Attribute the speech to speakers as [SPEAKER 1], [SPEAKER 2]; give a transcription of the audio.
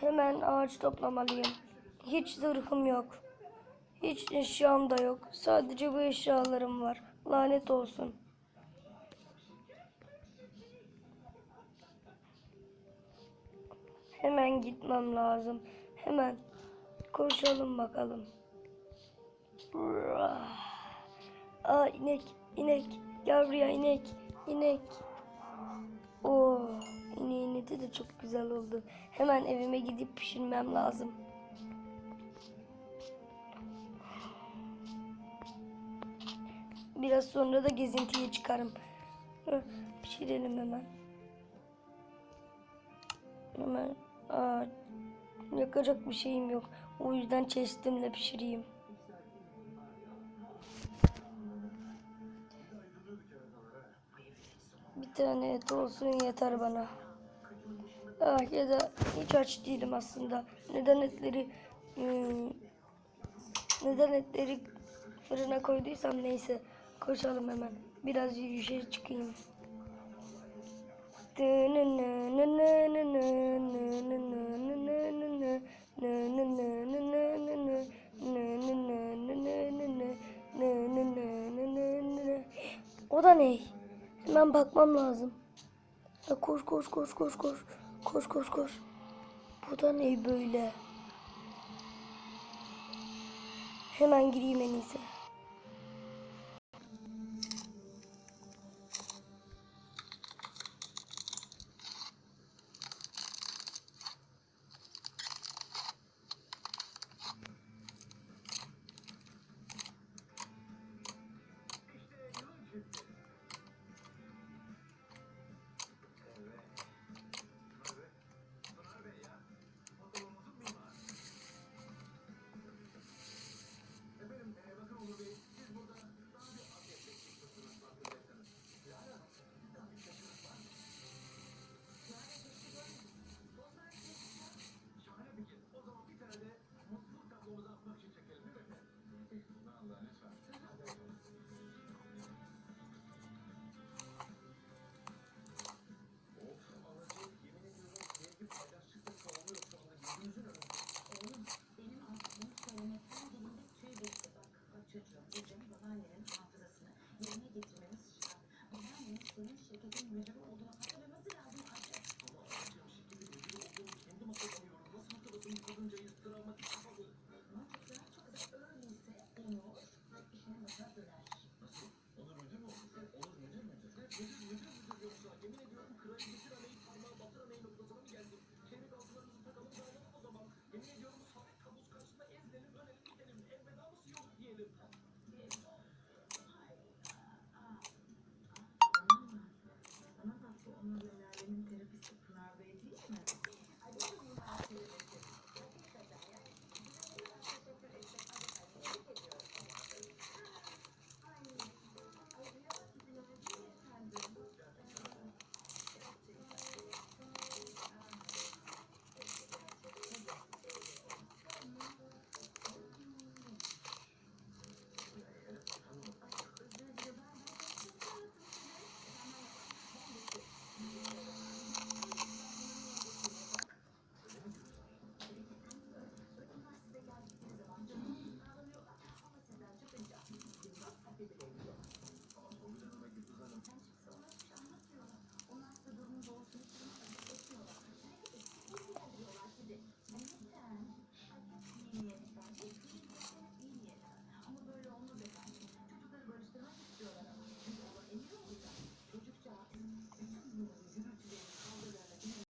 [SPEAKER 1] Hemen ağaç toplamalıyım. Hiç zırhım yok. Hiç eşyam da yok. Sadece bu eşyalarım var. Lanet olsun. Hemen gitmem lazım. Hemen koşalım bakalım. Aa inek, inek. Gel inek, inek. Oo, ineğin eti de çok güzel oldu. Hemen evime gidip pişirmem lazım. Biraz sonra da gezintiye çıkarım. Pişirelim hemen. Hemen. Aa, yakacak bir şeyim yok. O yüzden chestimle pişireyim. Bir tane et olsun yeter bana. Ah ya da hiç aç değilim aslında. Neden etleri hmm, neden etleri fırına koyduysam neyse. Koşalım hemen. Biraz yürüyüşe çıkayım. O da ne? Hemen bakmam lazım. Ya koş koş koş koş koş. Koş koş koş. Bu da ne böyle? Hemen gireyim en iyisi.